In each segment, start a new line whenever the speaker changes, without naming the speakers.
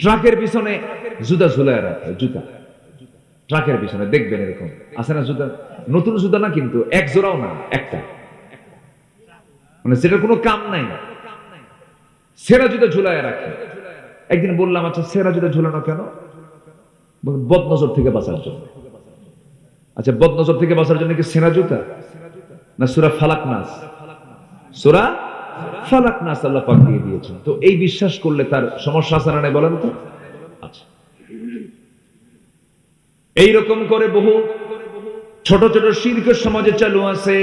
ট্রাকের পিছনে জুতা ঝুলায় রাখে, জুতা। ট্রাকের পিছনে, দেখবেন এরকম। আছে না জুতা? নতুন জুতা না কিন্তু এক জোড়াও না, একটা। মানে সেটার কোনো কাম নাই। সেরা জুতা ঝুলায় রাখে। একদিন বললাম আচ্ছা সেরা জুতা ঝুলানো কেন? বদনজর থেকে বাঁচার জন্য। আচ্ছা বদনজর থেকে বাঁচার জন্য কি সেরা জুতা? না সুরা ফালাক নাস? সুরা ফালাক নাস আল্লাহ পাক দিয়ে দিয়েছেন। তো এই বিশ্বাস করলে তার সমস্যা আছে না বলেন তো? আচ্ছা। এইরকম করে বহু ছোট ছোট শিল্প সমাজে চালু আছে।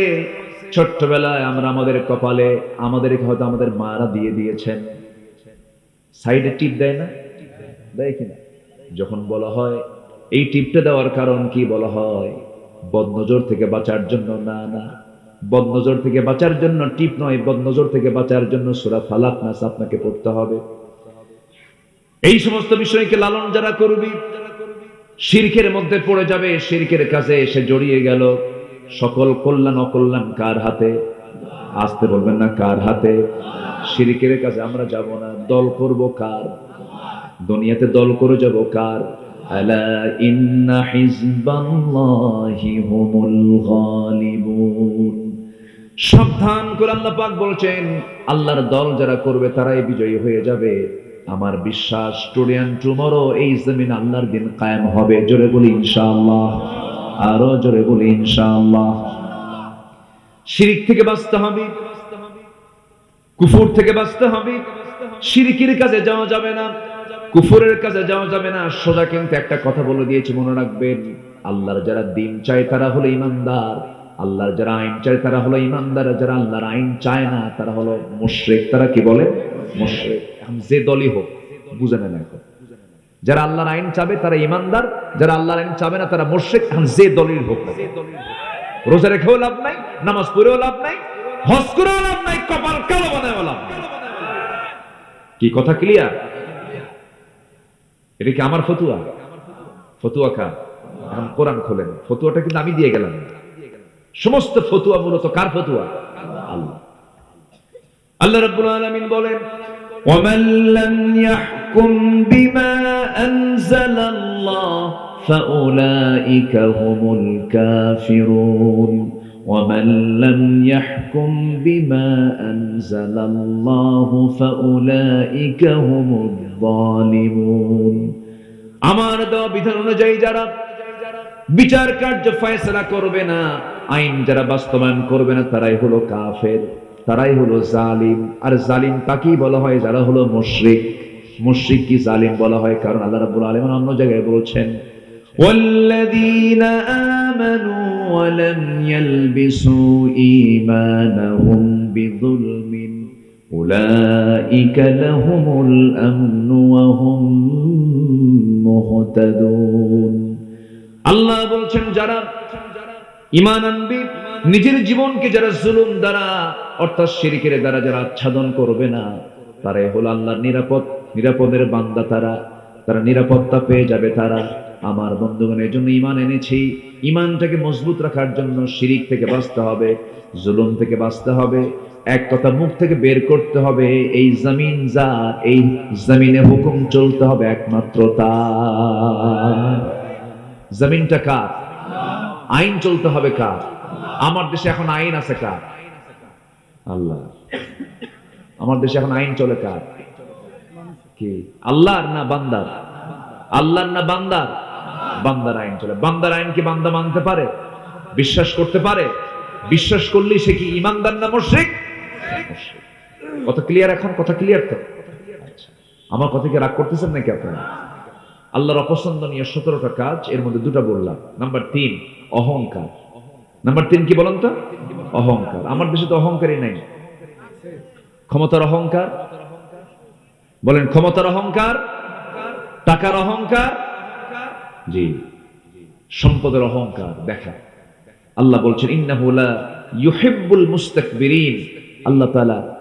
ছোট্টবেলায় আমরা আমাদের কপালে, আমাদেরকে হয়তো আমাদের মারা দিয়ে দিয়েছেন। সাইডে টিপ দেয় না? দেয় কিনা যখন বলা হয়, এই টিপটা দেওয়ার কারণ কি বলা হয়? বদনজর থেকে বাঁচার জন্য না না। বদনজর থেকে বাঁচার জন্য টিপ নয়, বদনজর থেকে বাঁচার জন্য সুরা ফালাক নাস আপনাকে পড়তে হবে। এই সমস্ত বিষয়কে লালন যারা করবি, শিরকের মধ্যে পড়ে যাবে, শিরকের কাছে এসে জড়িয়ে গেল। সকল কল্যাণ অকল্যাণ কার হাতে? আসতে বলবেন না কার হাতে? শিরকের কাছে আমরা যাব না। দল করব কার? দুনিয়াতে দল করে যাব কার? আলা ইন্না হিজবাল্লাহি হুমুল গালিবুন। সাবধান করে আল্লাহ পাক বলছেন, আল্লাহর দল যারা করবে তারাই বিজয়ী হয়ে যাবে। আমার বিশ্বাস টুডে অ্যান্ড টুমরো এই জমিন আল্লাহর দিন কায়েম হবে। জোরে বলি ইনশাআল্লাহ। আরও জোরে বলি ইনশাআল্লাহ। শিরিক থেকে বাঁচতে হবে। কুফুর থেকে বাঁচতে হবে। শিরিকের কাছে যাওয়া যাবে না। কুফুরের কাছে যাওয়া যাবে না। সোজা কিন্তু একটা কথা বলে দিয়েছি, মনে রাখবেন। আল্লাহর যারা দিন চায় তারা হলো ইমানদার। আল্লাহর যারা আইন চায়, তারা হলো ইমানদার যারা আল্লাহর আইন চায় না, তারা হলো মুশরিক। তারা কি বলে? মুশরিক। যে দলই হোক, বুঝে নেন এখন। যারা আল্লাহর আইন চাবে, তারা ইমানদার। যারা আল্লাহর আইন চাবে না, তারা মুশরিক। এখন যে দলের হোক, রোজা রেখেও লাভ নাই, নামাজ পড়েও লাভ নাই, হজ করেও লাভ নাই, কপাল কালো বানায়ও লাভ কি কথা ক্লিয়ার এটা কি আমার ফতুয়া? ফতুয়া কা এখন কোরআন খোলেন। ফতুয়াটা কিন্তু আমি দিয়ে গেলাম। সমস্ত ফতুয়া মূলত কার ফতুয়া আল্লাহ আল্লাহ রাব্বুল আলামিন বলেন ومن لم يحكم بما أنزل الله فأولئك هم الكافرون ومن لم يحكم بما أنزل الله فأولئك هم الظالمون আমার দেওয়া বিধান অনুযায়ী যারা বিচার কার্য ফয়সলা করবে না আইন যারা বাস্তবায়ন করবে না তারাই হলো কাফের তারাই হলো জালিম আর জালিম তাকেই বলা হয় যারা হলো মুশরিক মুশরিক কি জালিম বলা হয় কারণ আল্লাহ রাব্বুল আলামিন অন্য জায়গায় বলছেন والذين آمنوا ولم يلبسوا إيمانهم بظلم أولئك لهم الأمن وهم مهتدون আল্লাহ বলছেন, যারা ইমান আনবে, নিজের জীবনকে যারা জুলুম দ্বারা, অর্থাৎ শিরিকের দ্বারা যারা আচ্ছাদন করবে না, তারাই হলো আল্লাহর নিরাপদ, নিরাপদের বান্দা তারা তারা নিরাপত্তা পেয়ে যাবে তারা। আমার বন্ধুগণের জন্য ইমান এনেছি। ইমানটাকে মজবুত রাখার জন্য শিরিক থেকে বাঁচতে হবে, জুলুম থেকে বাঁচতে হবে, এক কথা মুখ থেকে বের করতে হবে, এই জমিন যা এই জমিনে হুকুম চলতে হবে একমাত্র তার। জমিনটা কার? আইন চলতে হবে কার? আমার দেশে এখন আইন আছে কার? আল্লাহ। আমার দেশে এখন আইন চলে কার? কি? আল্লাহর না বান্দার? আল্লাহর না বান্দার? বান্দার আইন চলে। বান্দার আইন কি বান্দা মানতে পারে? বিশ্বাস করতে পারে? বিশ্বাস করলে সে কি ইমানদার না মুশরিক। কথা ক্লিয়ার এখন? কথা ক্লিয়ার তো? আচ্ছা। আমার কথা কি রাগ করতেছেন নাকি আপনারা? আল্লাহর অপছন্দনীয় সতেরোটা কাজ, এর মধ্যে দুটো বললাম। নাম্বার তিন, অহংকার। নাম্বার তিন কি বলেন তো? অহংকার। আমার দেশে তো অহংকারই নাই। ক্ষমতার অহংকার? বলেন, ক্ষমতার অহংকার? টাকার অহংকার? জি। সম্পদের অহংকার, দেখা। আল্লাহ বলছেন, ইন্নাহু লা ইউহিব্বুল মুস্তাকবিরিন। আল্লাহ তাআলা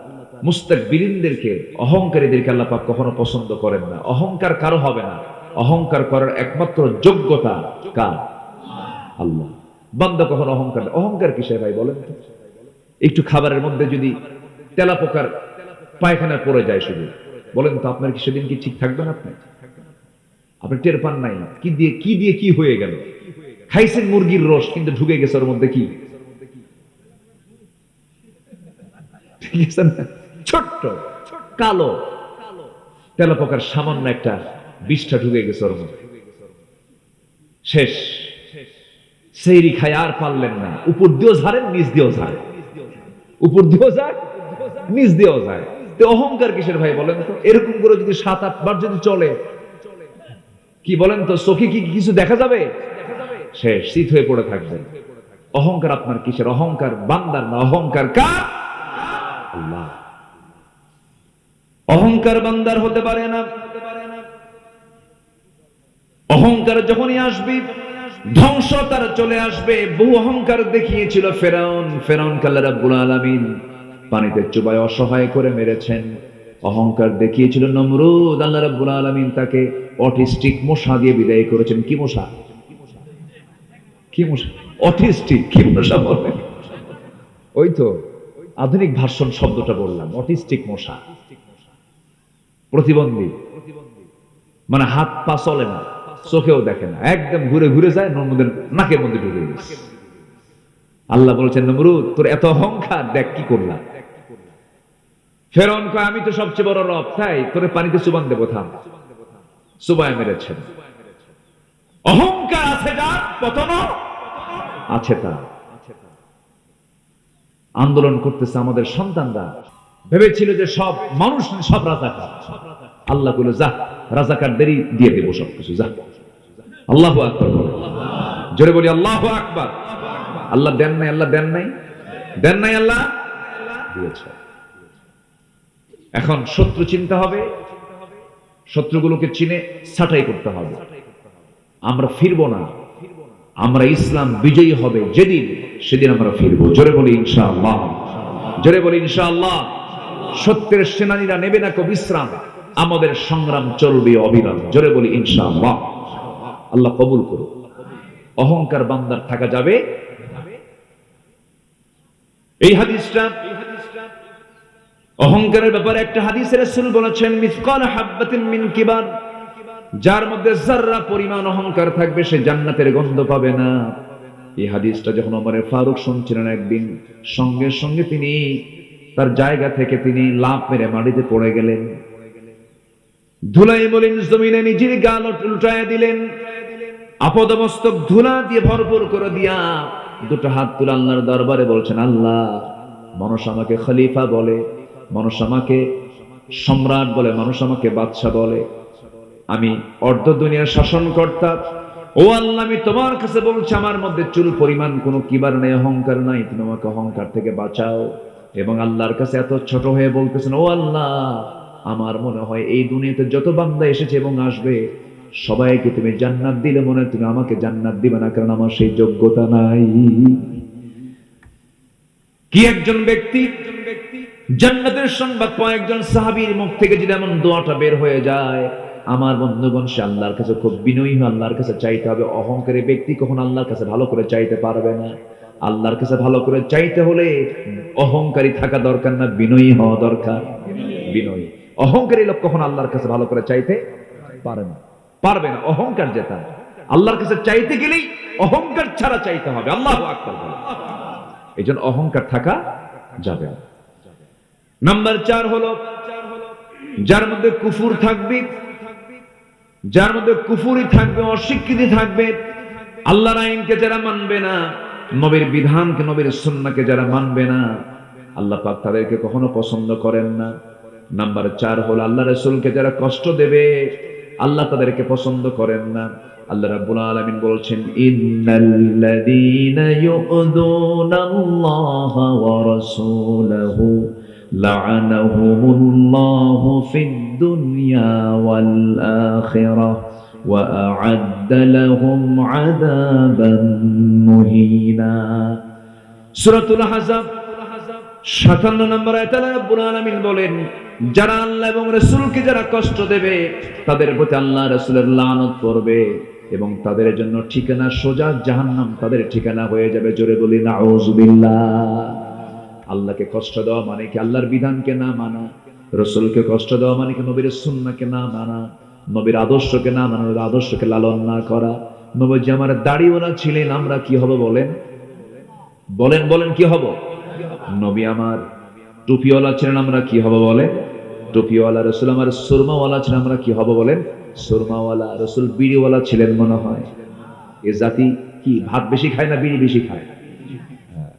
মুস্তাকবিরিনদেরকে, অহংকারীদেরকে আল্লাহ পাক কখনো পছন্দ করেন না। অহংকার কারও হবে না। অহংকার করার একমাত্র যোগ্যতা কার? আল্লাহ। বান্দা কখনো অহংকার অহংকার কিসের ভাই বলেন একটু খাবারের মধ্যে যদি তেলা পোকার পায়খানা পড়ে যায় শুধু। বলেন তো, আপনার কি সেদিন কি ঠিক থাকবেন আপনি? আপনি টের পান নাই। কি দিয়ে কি দিয়ে কি হয়ে গেল? খাইছেন মুরগির রস, কিন্তু ঢুকে গেছে ওর মধ্যে কি? ছোট্ট, কালো। তেলাপোকার সামান্য একটা বিষটা ঢুকে গেছে ওর মধ্যে শেষ। সেইরি খায় আর পারলেন না। উপর দিয়েও ঝাড়েন নিচ দিয়েও ঝাড়ে। উপর দিয়েও যায় নিচ দিয়েও যায় তো অহংকার কিসের ভাই বলেন তো? এরকম করে যদি সাত, আট বার যদি চলে, কি বলেন তো? চোখে কি কিছু দেখা যাবে? শেষ শীত হয়ে পড়ে থাকবে। অহংকার আপনার কিসের? অহংকার বান্দার না? অহংকার কার? আল্লাহ। অহংকার বান্দার হতে পারে না। অহংকার যখনই আসবে, ধ্বংস তার চলে আসবে। বহু অহংকার দেখিয়েছিল ফেরাউন। ফেরাউন কাল্লা রাব্বুল আলামিন পানিতে চুবায় অসহায় করে মেরেছেন। অহংকার দেখিয়েছিল নমরুদ, আল্লাহ রাব্বুল আলামিন তাকে অটিস্টিক মশা দিয়ে বিদায় করেছেন। কি মশা? কি মশা? অটিস্টিক, কি মশা বলেন ওই তো, আধুনিক ভাষণ শব্দটা বললাম, অটিস্টিক মশা। প্রতিবন্ধী। মানে হাত পা চলে না। চোখেও দেখে না। একদম ঘুরে ঘুরে যায় নর্মদের নাকের মধ্যে ঢুকে গেছে আল্লাহ বলছেন নমরুদ তোর এত অহংকার দেখ কি করলাম ফেরন কয় আমি তো সবচেয়ে বড় রব তাই তোরে পানিতে সুবান দেবো থাম সুবায় মেরেছেন অহংকার আছে যার পতন আছে তার আন্দোলন করতেছে আমাদের সন্তানরা ভেবেছিল যে সব মানুষ সব রাজাকার আল্লাহ বলে যা রাজাকারদেরই দিয়ে দেবো সবকিছু, যা। আল্লাহ আকবর। জোরে বলি, আল্লাহ আকবার। আল্লাহ দেন নাই, আল্লাহ দেন নাই। দেন নাই আল্লাহ? দিয়েছে। এখন শত্রু চিন্তা হবে। শত্রুগুলোকে চিনে ছাটাই করতে হবে। আমরা ফিরবো না। আমরা ইসলাম বিজয়ী হবে যেদিন, সেদিন আমরা ফিরবো। জোরে বলি, ইনশাআল্লাহ। জোরে বলি, ইনশাআল্লাহ। সত্যের সেনানীরা নেবে না কো বিশ্রাম আমাদের সংগ্রাম চলবে অবিরাম জোরে বলি, ইনশাআল্লাহ। আল্লাহ কবুল করুন অহংকার বান্দার থাকা যাবে। এই হাদিসটা অহংকারের ব্যাপারে একটা হাদিসের রাসূল বলেছেন, মিসকাল হাববাতিন মিন কিবার যার মধ্যে জাররা পরিমাণ অহংকার থাকবে, সে জান্নাতের গন্ধ পাবে না। এই হাদিসটা যখন ওমর ফারুক শুনছিলেন একদিন, সঙ্গে সঙ্গে তিনি তার জায়গা থেকে তিনি লাভ মেরে মাটিতে পড়ে গেলেন। ধুলাই বলেন জমিনে নিজের গাল উল্টায় দিলেন। আপদমস্তক ধুলা দিয়ে ভরপুর করে দিয়া দুটো হাত তুলে আল্লাহর দরবারে বলছেন, আল্লাহ, মানুষ আমাকে খলিফা বলে, মানুষ আমাকে সম্রাট বলে, মানুষ আমাকে বাদশা বলে। আমি অর্ধ দুনিয়ার শাসনকর্তা। ও আল্লাহ, আমি তোমার কাছে বলছি, আমার মধ্যে চুল পরিমাণ কোনো কিবার নেই, অহংকার নাই, তুমি আমাকে অহংকার থেকে বাঁচাও। এবং আল্লাহর কাছে এত ছোট হয়ে বলতেছেন, ও আল্লাহ আমার মনে হয় এই দুনিয়াতে যত বান্দা এসেছে এবং আসবে, সবাইকে তুমি জান্নাত দিলে মনে তুমি আমাকে জান্নাত দিবে না, কারণ আমার সেই যোগ্যতা নাই। কি একজন ব্যক্তি? জান্নাতের সংবাদ পায় একজন সাহাবীর মুখ থেকে যদি এমন দোয়াটা বের হয়ে যায়, আমার বন্ধুগণ, সে আল্লাহর কাছে খুব বিনয়ী আল্লাহর কাছে চাইতে হবে। অহংকারী ব্যক্তি কখন আল্লাহর কাছে ভালো করে চাইতে পারবে না। আল্লাহর কাছে ভালো করে চাইতে হলে অহংকারী থাকা দরকার না, বিনয়ী হওয়া দরকার। বিনয়ী। অহংকারী লোক কখন আল্লাহর কাছে ভালো করে চাইতে পারে না। পারবে না, অহংকার যেটা আল্লাহর কাছে চাইতে গেলেই অহংকার ছাড়া চাইতে হবে। আল্লাহ এই জন্য অহংকার থাকা যাবে নাম্বার চার হলো, যার মধ্যে কুফুর থাকবে, যার মধ্যে কুফুরি থাকবে, অস্বীকৃতি থাকবে, আল্লাহর আইনকে যারা মানবে না, নবীর বিধানকে, নবীর সুন্নাকে যারা মানবে না, আল্লাহ পাক তাদেরকে কখনো পছন্দ করেন না। নাম্বার চার হলো আল্লাহ রসুলকে যারা কষ্ট দেবে, আল্লাহ তাদেরকে পছন্দ করেন না। আল্লাহ রাব্বুল আলামিন বলছেন, ইন্নাল্লাযীনা 'আযাবান মুহিনা। সাতান্ন নম্বর আয়াতে আল্লাহ বলেন, যারা আল্লাহ এবং রসুলকে যারা কষ্ট দেবে, তাদের প্রতি আল্লাহ রসুলের লানত করবে এবং তাদের জন্য ঠিকানা সোজা জাহান্নাম, তাদের ঠিকানা হয়ে যাবে জোরে বলি না আল্লাহকে কষ্ট দেওয়া মানে কি? আল্লাহর বিধানকে না মানা। রসুলকে কষ্ট দেওয়া মানে কি? নবীর সুন্নাকে না মানা। নবীর আদর্শকে না মানানোর আদর্শকে লালন না করা। নবীজি, আমার দাড়িওয়ালা ছিলেন, আমরা কি হব বলেন? বলেন বলেন, কি হব? নবী আমার, টুপিওয়ালা ছিলেন আমরা কি হব বলেন? টুপিওয়ালা রসুল আমার, সুরমাওয়ালা ছিলেন আমরা কি হব বলেন? সুরমাওয়ালা রসুল বিড়িওয়ালা ছিলেন মনে হয়। এ জাতি কি ভাত বেশি খায় না বিড়ি বেশি খায়? হ্যাঁ।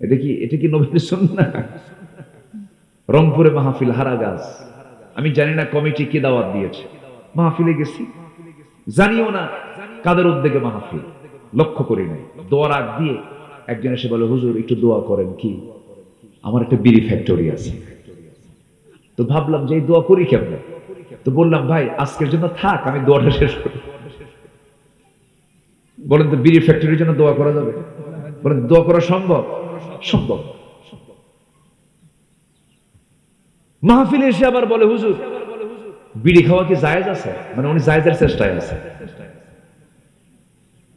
এটা কি এটা কি নবীর সুন্নাহ? রংপুরে মাহফিল হারা গাছ আমি জানি না কমিটি কি দাওয়াত দিয়েছে। মাহফিলে গেছি। জানিও না কাদের উদ্যোগে মাহফিল। লক্ষ্য করি নাই। দোয়ার আগ দিয়ে একজন এসে বলে, হুজুর, একটু দোয়া করেন কি? আমার একটা বিড়ি ফ্যাক্টরি আছে। তো ভাবলাম যে এই দোয়া করি কেমনে? তো বললাম, ভাই, আজকের জন্য থাক, আমি দোয়াটা শেষ করি। বলেন তো, বিড়ি ফ্যাক্টরির জন্য দোয়া করা যাবে? বলেন, দোয়া করা সম্ভব? সম্ভব। মাহফিলে এসে আবার বলে, হুজুর, বিড়ি খাওয়া কি জায়েজ আছে? মানে উনি জায়েজের চেষ্টায় আছে।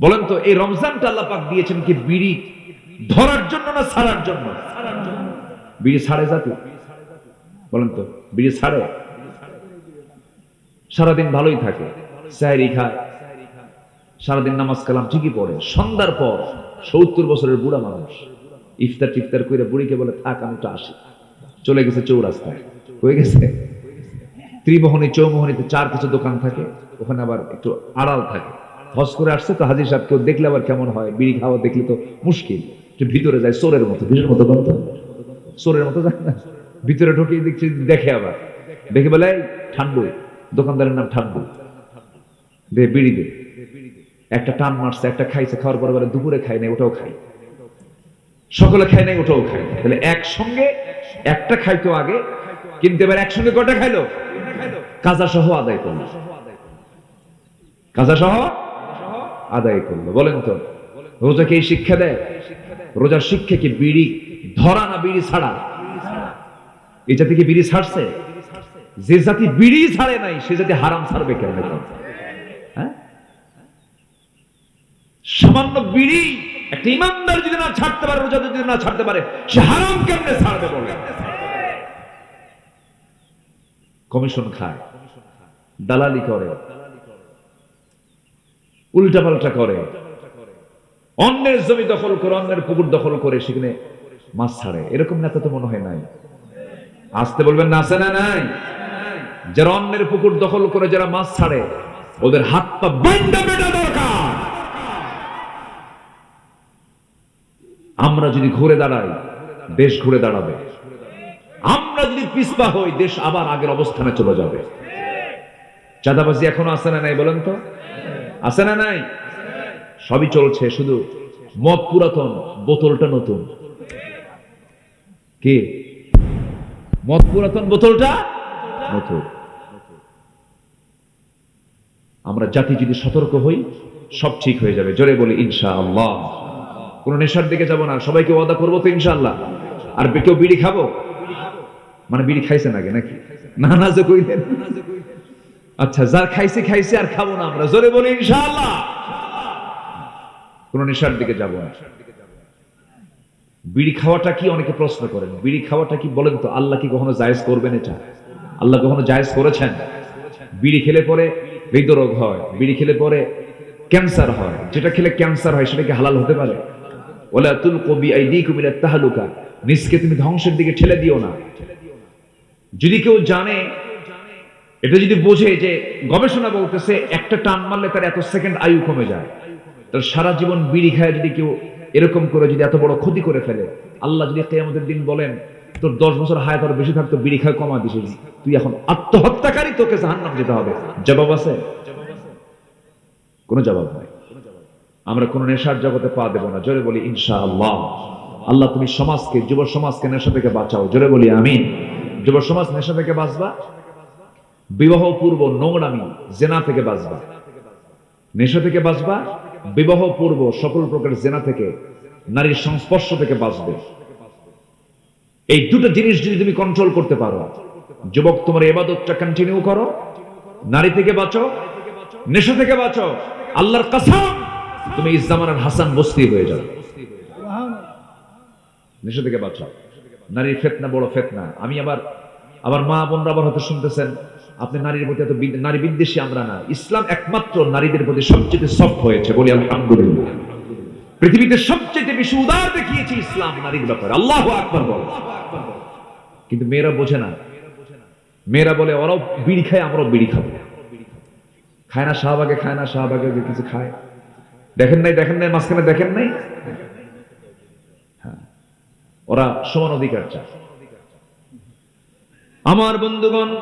বলেন তো, এই রমজানটা আল্লাহ পাক দিয়েছেন কি বিড়ি ধরার জন্য না ছাড়ার জন্য? বিড়ি ছাড়ে জাতি। বলেন তো, বিড়ি ছাড়ে সারাদিন ভালোই থাকে সাহেরি খায়। সারাদিন নামাজ কালাম ঠিকই পড়ে। সন্ধ্যার পর সত্তর বছরের বুড়া মানুষ ইফতার টিফতার করে বুড়িকে বলে, থাক, আমি তো আসি। চলে গেছে চৌরাস্তায়। হয়ে গেছে? ত্রিমোহনী, চৌমোহনীতে চার কিছু দোকান থাকে, ওখানে আবার একটু আড়াল থাকে। হজ করে আসছে তো হাজির সাহেব কেউ দেখলে আবার কেমন হয়? বিড়ি খাওয়া দেখলে তো মুশকিল। ভিতরে যায় চোরের মতো। ভিড়ের মতো গন্ত চোরের মতো যায় না? ভিতরে ঢুকিয়ে দেখছি দেখে আবার। দেখে বলে ঠান্ডু। দোকানদারের নাম ঠান্ডু। দে বিড়ি দে। একটা টান মারছে একটা খাইছে খাওয়ার পরে দুপুরে খাই নাই ওটাও খাই সকলে খায় নাই ওটাও খাই তাহলে একসঙ্গে একটা খাইতো আগে কিন্তু এবার একসঙ্গে কটা খাইলো? কাজা সহ আদায় করল। কাজা সহ আদায় করল। বলেন তো রোজাকে এই শিক্ষা দেয়? রোজার শিক্ষা কি বিড়ি? ধরা না বিড়ি ছাড়া? এই জাতি কি বিড়ি ছাড়ছে? যে জাতি বিড়ি ছাড়ে নাই, সে জাতি হারাম ছাড়বে কেন হ্যাঁ? সামান্য বিড়ি একটা ইমানদার যদি না ছাড়তে পারে রোজা যদি না ছাড়তে পারে, সে হারাম কেমনে ছাড়বে বলে? কমিশন খায়, দালালি করে। উল্টাপাল্টা করে। অন্যের জমি দখল করে, অন্যের পুকুর দখল করে সেখানে মাছ ছাড়ে। এরকম নেতা তো মনে হয় নাই। আসতে বলবেন না, আছে না নাই? যারা অন্যের পুকুর দখল করে, যারা মাছ ছাড়ে, ওদের হাত পা আমরা যদি ঘুরে দাঁড়াই, দেশ ঘুরে দাঁড়াবে। আমরা যদি পিছপা হই, দেশ আবার আগের অবস্থানে চলে যাবে। চাঁদাবাজি এখনও আছে না নাই বলেন তো? আছে না নাই? সবই চলছে, শুধু মদ পুরাতন, বোতলটা নতুন। কি? মদ পুরাতন, বোতলটা নতুন। আমরা জাতি যদি সতর্ক হই, সব ঠিক হয়ে যাবে। জোরে বলি ইনশা আল্লাহ কোন নেশার দিকে যাব না। সবাইকে ওয়াদা করব তো, ইনশাআল্লাহ। আর কেউ বিড়ি খাব? মানে বিড়ি খাইছে নাকি নাকি? না না, যে কইলেন। আচ্ছা যার খাইছে খাইছে, আর খাব না আমরা। জোরে বলি, ইনশাআল্লাহ। কোন নেশার দিকে যাব না। বিড়ি খাওয়াটা কি অনেকে প্রশ্ন করেন? বিড়ি খাওয়াটা কি বলেন তো, আল্লাহ কি কখনো জায়েজ করবেন এটা? আল্লাহ কখনো জায়েজ করেছেন? বিড়ি খেলে পরে হৃদরোগ হয়, বিড়ি খেলে পরে ক্যান্সার হয়। যেটা খেলে ক্যান্সার হয়, সেটা কি হালাল হতে পারে? ওলা তুল কবি আইদিকুম ইলা তাহালুকা। নিজকে তুমি ধ্বংসের দিকে ঠেলে দিও না। যদি কেউ জানে এটা যদি বোঝে যে গবেষণা বলতেছে, একটা টান মারলে তার এত সেকেন্ড আয়ু কমে যায়। তার সারা জীবন বিড়ি খায় যদি কেউ এরকম করে যদি এত বড় ক্ষতি করে ফেলে। আল্লাহ যদি কেয়ামতের দিন বলেন, তোর দশ বছর হায়াত আরও বেশি থাকতো, বিড়ি খায় কমা দিছিস। তুই এখন আত্মহত্যাকারী, তোকে জাহান্নাম যেতে হবে। জবাব আছে? কোনো জবাব নাই। আমরা কোন নেশার জগতে পা দেব না। জোরে বলি ইনশা আল্লাহ আল্লাহ তুমি সমাজকে যুব সমাজকে নেশা থেকে বাঁচাও। জোরে বলি, আমিন। যুব সমাজ নেশা থেকে বাঁচবা? বিবাহ পূর্ব নোংরামি জেনা থেকে বাঁচবা। নেশা থেকে বাঁচবা বিবাহ পূর্ব সকল প্রকার জেনা থেকে, নারীর সংস্পর্শ থেকে বাঁচবে। এই দুটো জিনিস যদি তুমি কন্ট্রোল করতে পারো, যুবক তোমার এবাদতটা কন্টিনিউ করো, নারী থেকে বাঁচো, নেশা থেকে বাঁচো, আল্লাহর কাসাম তুমি ইসলামানের হাসান বস্তি হয়ে যাবে। নেশা থেকে বাঁচাও। নারীর ফেতনা বড় ফেতনা। আমি আবার আবার মা বোনরা আবার হয়তো শুনতেছেন। আপনি নারীর প্রতি এত নারী বিদ্বেষী আমরা না। ইসলাম একমাত্র নারীদের প্রতি সবচেয়ে সফট হয়েছে বলি আলহামদুলিল্লাহ। পৃথিবীতে সবচেয়ে বেশি উদার দেখিয়েছে ইসলাম নারীর ব্যাপারে। আল্লাহ আকবার বল। কিন্তু মেয়েরা বোঝে না। মেয়েরা বলে, ওরাও বিড়ি খায়, আমরাও বিড়ি খাব। খায় না শাহবাগে, খায় না শাহবাগে কিছু খায়। দেখেন নাই দেখেন নাই, মাঝখানে দেখেন নাই? হ্যাঁ। ওরা সমান অধিকার চায়। আমার বন্ধুগণ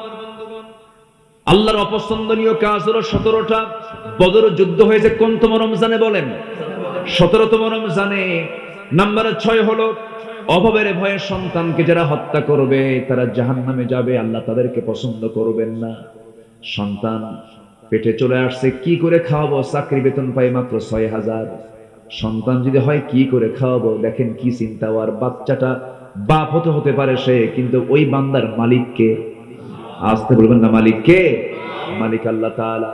আল্লাহর অপছন্দনীয় কাজ হলো সতেরোটা। বদর যুদ্ধ হয়েছে কোন কোনতম রমজানে বলেন? সতেরোতম রমজানে নাম্বার ছয় হলো, অভাবের ভয়ে সন্তানকে যারা হত্যা করবে, তারা জাহান নামে যাবে, আল্লাহ তাদেরকে পছন্দ করবেন না। সন্তান পেটে চলে আসছে, কি করে খাওয়াবো? চাকরি বেতন পাই মাত্র ছয় হাজার। সন্তান যদি হয়, কি করে খাওয়াবো? দেখেন কি চিন্তা, আর বাচ্চাটা বাপ হতে হতে পারে সে, কিন্তু ওই বান্দার মালিককে আসতে বলবেন না মালিক কে মালিক আল্লাহ তাআলা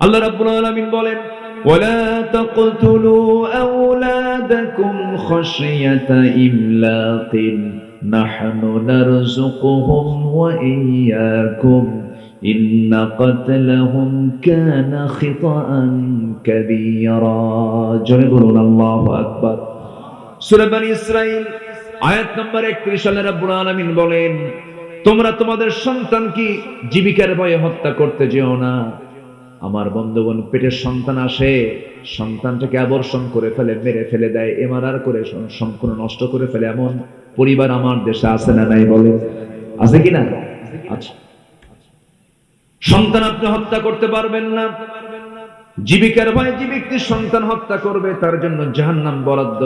আল্লাহ রাব্বুল আলামিন বলেন ولا تقتلوا أولادكم خشية إملاق نحن نرزقهم وإياكم إن قتلهم كان خطأ كبيرا جنبنا الله أكبر সূরা বনী ইসরাইল আয়াত নম্বর 31 আল্লাহ রাব্বুল আলামিন বলেন তোমরা তোমাদের সন্তানকে জীবিকার ভয়ে হত্যা করতে যেও না। আমার বন্ধুগণ, পেটের সন্তান আসে, সন্তানটাকে আবর্ষণ করে ফেলে, মেরে ফেলে দেয়। এমআরআর করে সম্পূর্ণ নষ্ট করে ফেলে। এমন পরিবার আমার দেশে আছে না নাই বলে? আছে কি না? আচ্ছা সন্তান আপনি হত্যা করতে পারবেন না। জীবিকার ভয়ে যে ব্যক্তি সন্তান হত্যা করবে, তার জন্য জাহান্নাম বরাদ্দ।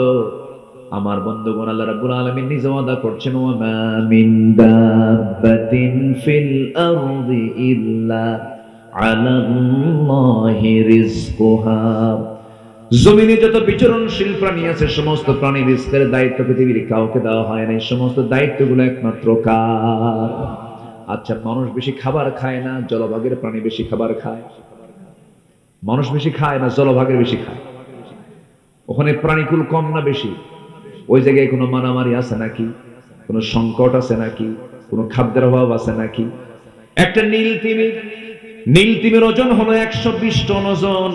আমার বন্ধুগণ আল্লাহ রাব্বুল আলামিন নিজে ওয়াদা করছেন ওয়া মা মিন দাব্বাতিন ফিল আরদি ইল্লা আলাল্লাহি রিজকুহা। জমিনে যত বিচরণশীল প্রাণী আছে, সমস্ত প্রাণী রিস্কের দায়িত্ব পৃথিবীর কাউকে দেওয়া হয় না এই সমস্ত দায়িত্বগুলো একমাত্র কার? আচ্ছা মানুষ বেশি খাবার খায় না, জলভাগের প্রাণী বেশি খাবার খায়? মানুষ বেশি খায় না, জলভাগের বেশি খায়? ওখানে প্রাণীকুল কম না বেশি? ওই জায়গায় কোনো মারামারি আছে নাকি? কোনো সংকট আছে নাকি? কোনো খাদ্যের অভাব আছে নাকি? একটা নীল তিমি, নীল তিমির ওজন হলো একশো বিশ টন ওজন।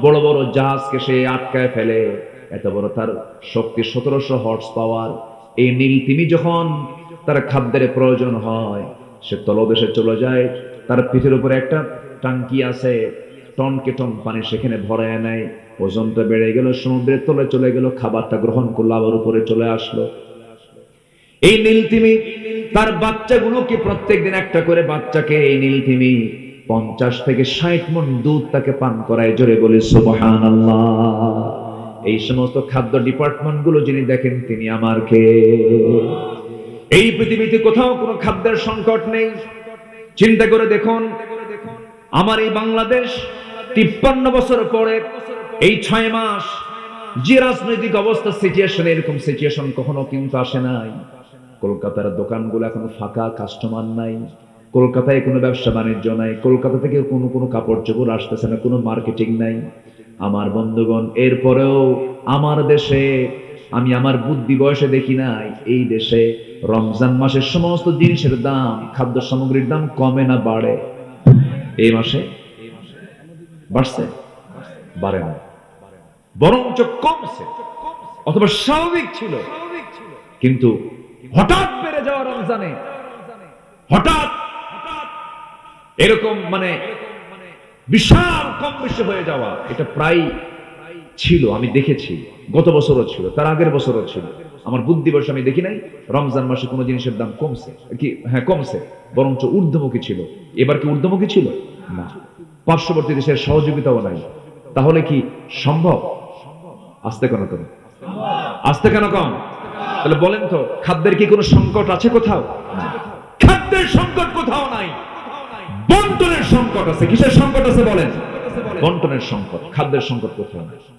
বড় বড় জাহাজকে সে আটকায় ফেলে। এত বড় তার শক্তি সতেরোশো হর্স পাওয়ার এই নীল তিমি যখন তার খাদ্যের প্রয়োজন হয়, সে তলদেশে চলে যায়। তার পিঠের উপরে একটা টাঙ্কি আছে। টনকে টন পানি সেখানে ভরায় নেয়। ওজনটা বেড়ে গেল, সমুদ্রের তলে চলে গেল, খাবারটা গ্রহণ করল, আবার উপরে চলে আসলো। এই নীলতিমি, তার বাচ্চাগুলোকে প্রত্যেক দিন একটা করে বাচ্চাকে এই নীলতিমি পঞ্চাশ থেকে ষাট মন দুধ তাকে পান করায়, জোরে বলে সুবহান এই সমস্ত খাদ্য ডিপার্টমেন্টগুলো যিনি দেখেন, তিনি আমার কে? এই পৃথিবীতে কোথাও কোনো খাদ্যের সংকট নেই। চিন্তা করে দেখুন, আমার এই বাংলাদেশ তিপ্পান্ন বছর পরে এই ছয় মাস যে রাজনৈতিক অবস্থা সিচুয়েশন এরকম সিচুয়েশন কখনো কিন্তু আসে নাই। কলকাতার দোকানগুলো এখনও ফাঁকা কাস্টমার নাই। কলকাতায় কোনো ব্যবসা বাণিজ্য নাই। কলকাতা থেকে কোনো কোনো কাপড় চোপড় আসতেছে না, কোনো মার্কেটিং নাই। আমার বন্ধুগণ, এরপরেও আমার দেশে, আমি আমার বুদ্ধি বয়সে দেখি নাই, এই দেশে রমজান মাসের সমস্ত জিনিসের দাম, খাদ্য সামগ্রীর দাম কমে না, বাড়ে। এই মাসে? বাড়ছে? বাড়ে না। বরঞ্চ কমছে, অথবা স্বাভাবিক ছিল। কিন্তু হঠাৎ বেড়ে যাওয়া রমজানে, হঠাৎ, এরকম মানে বিশাল কম বেশি হয়ে যাওয়া, এটা প্রায় ছিল, আমি দেখেছি। গত বছরও ছিল, তার আগের বছরও ছিল। আমার বুদ্ধি বয়সে আমি দেখি নাই, রমজান মাসে কোনো জিনিসের দাম কমছে। কি? হ্যাঁ কমছে। বরঞ্চ ঊর্ধ্বমুখী ছিল। এবার কি ঊর্ধ্বমুখী ছিল? না। পার্শ্ববর্তী দেশের সহযোগিতাও নাই। তাহলে কি সম্ভব? আসতে কেন কম? আসতে কেন কম? তাহলে বলেন তো, খাদ্যের কি কোনো সংকট আছে কোথাও? খাদ্যের সংকট কোথাও নাই। বন্টনের সংকট আছে। কিসের সংকট আছে বলেন? বন্টনের সংকট। খাদ্যের সংকট কোথাও নাই।